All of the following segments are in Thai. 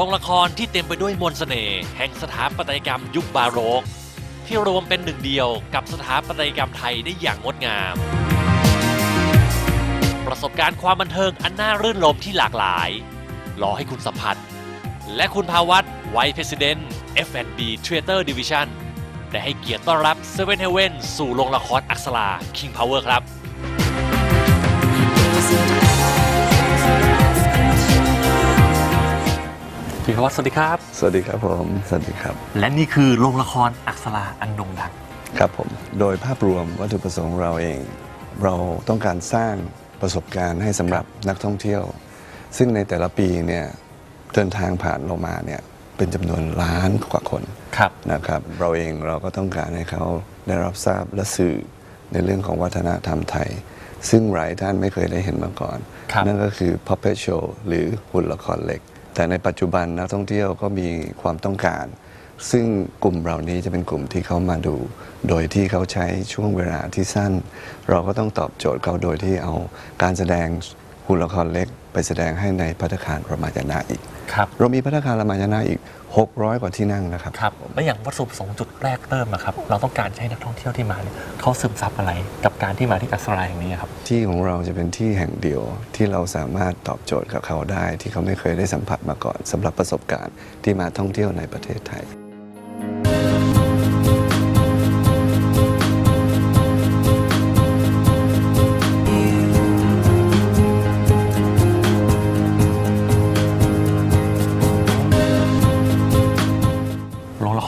โรงละครที่เต็มไปด้วยมนต์เสน่ห์แห่งสถาปัตยกรรมยุคบาโรก ที่รวมเป็นหนึ่งเดียวกับสถาปัตยกรรมไทยได้อย่างงดงาม ประสบการณ์ความบันเทิงอันน่ารื่นรมที่หลากหลาย รอให้คุณสัมผัส และคุณภาวัตไวเพรสิดเนน F&B Theater Division ได้ให้เกียรติต้อนรับ Seven Heaven สู่โรงละครอักษรา King Power ครับ พี่ภาวัตสวัสดีครับ สวัสดีครับผม สวัสดีครับ และนี่คือโรงละครอักษราอันโด่งดัง ครับผม โดยภาพรวมวัตถุประสงค์เราเอง เราต้องการสร้างประสบการณ์ให้สำหรับนักท่องเที่ยว ซึ่งในแต่ละปีเนี่ยเดินทางผ่านเรามาเนี่ยเป็นจำนวนล้านกว่าคนครับนะครับ เราเองเราก็ต้องการให้เขาได้รับทราบและสื่อในเรื่องของวัฒนธรรมไทย ซึ่งหลายท่านไม่เคยได้เห็นมาก่อนครับนั่นก็คือ puppet show หรือหุ่นละครเหล็ก แต่ในปัจจุบันนักท่องเที่ยวก็มีความต้องการ ซึ่งกลุ่มเหล่านี้จะเป็นกลุ่มที่เขามาดู โดยที่เขาใช้ช่วงเวลาที่สั้น เราก็ต้องตอบโจทย์เขาโดยที่เอาการแสดงหุ่นละครเล็ก ไปแสดงให้ในพัตตาคารรามายณะอีก ครับ เรามีพัตตาคารรามายณะอีก 600 กว่าที่นั่งนะครับ ครับแล้วอย่างวัตถุประสงค์จุดแรกเริ่มอะครับ เราต้องการจะให้นักท่องเที่ยวที่มาเนี่ยเขาซึมซับอะไรกับการที่มาที่อักษราแห่งนี้ครับ ที่ของเราจะเป็นที่แห่งเดียวที่เราสามารถตอบโจทย์กับเขาได้ ที่เขาไม่เคยได้สัมผัสมาก่อนสำหรับประสบการณ์ที่มาท่องเที่ยวในประเทศไทย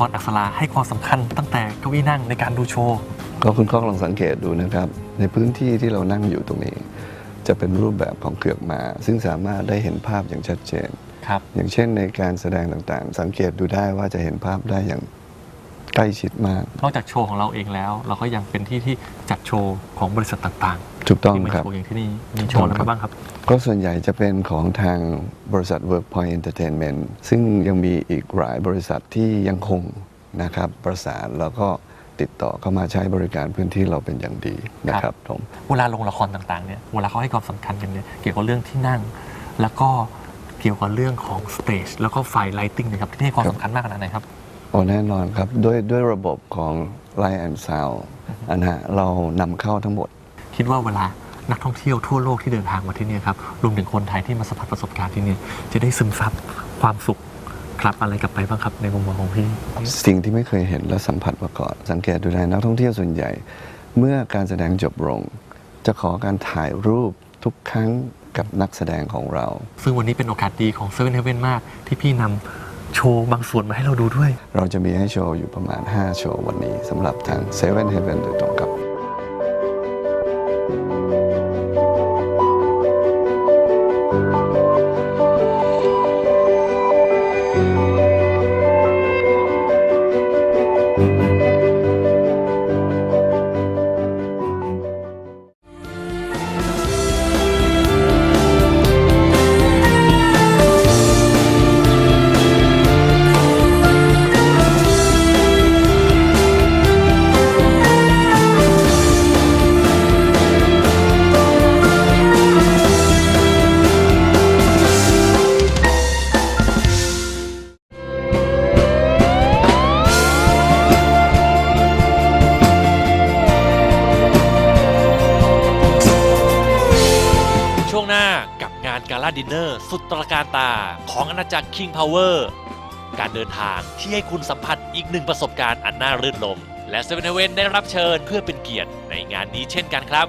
รงละครอักษราให้ความสำคัญตั้งแต่เก้าอี้นั่งในการดูโชว์ก็คุณก้องลองสังเกตดูนะครับ ในพื้นที่ที่เรานั่งอยู่ตรงนี้ จะเป็นรูปแบบของเกือกมา ซึ่งสามารถได้เห็นภาพอย่างชัดเจนครับอย่างเช่นในการแสดงต่างๆ สังเกตดูได้ว่าจะเห็นภาพได้อย่างใกล้ชิดมาก นอกจากโชว์ของเราเองแล้ว เราก็ยังเป็นที่ที่จัดโชว์ของบริษัทต่าง ถูกๆต้องที่มาครับ โชว์อย่างที่นี่มีโชว์อะไรมาบ้างครับ ก็ส่วนใหญ่จะเป็นของทางบริษัท Workpoint Entertainment ซึ่งยังมีอีกหลายบริษัทที่ยังคงนะครับประสานแล้วก็ติดต่อเข้ามาใช้บริการพื้นที่เราเป็นอย่างดีนะครับผมเวลาลงละครต่างๆเนี่ยเวลาเขาให้ความสำคัญกันเนี่ยเกี่ยวกับเรื่องที่นั่ง แล้วก็เกี่ยวกับเรื่องของสเตจแล้วก็ไฟไลติงนะครับที่ให้ความสำคัญมากขนาดไหนครับ โอ้แน่นอนครับ ด้วยด้วยระบบของ Light and Sound อันฮะเรานำเข้าทั้งหมด คิดว่าเวลานักท่องเที่ยวทั่วโลกที่เดินทางมาที่เนี่ยครับรวมถึงคนไทยที่มาสัมผัสประสบการณ์ที่เนี่ยจะได้ซึมซับความสุขครับอะไรกลับไปบ้างครับในมุมมองของพี่ สิ่งที่ไม่เคยเห็นและสัมผัสมาก่อนสังเกตดูได้นักท่องเที่ยวส่วนใหญ่ เมื่อการแสดงจบลง จะขอการถ่ายรูปทุกครั้งกับนักแสดงของเรา ซึ่งวันนี้เป็นโอกาสดีของเซเว่นเฮเว่นมาก ที่พี่นำโชว์บางส่วนมาให้เราดูด้วย เราจะมีให้โชว์อยู่ประมาณ 5 โชว์วันนี้สำหรับทาง Seven Heaven โดยตรงครับ ลาดินเนอร์สุดตระการตาของอาณาจักร King Power การเดินทางที่ให้คุณสัมผัสอีกหนึ่งประสบการณ์อันน่ารื่นรมและเซเว่นเวนได้รับเชิญเพื่อเป็นเกียรติในงานนี้เช่นกันครับ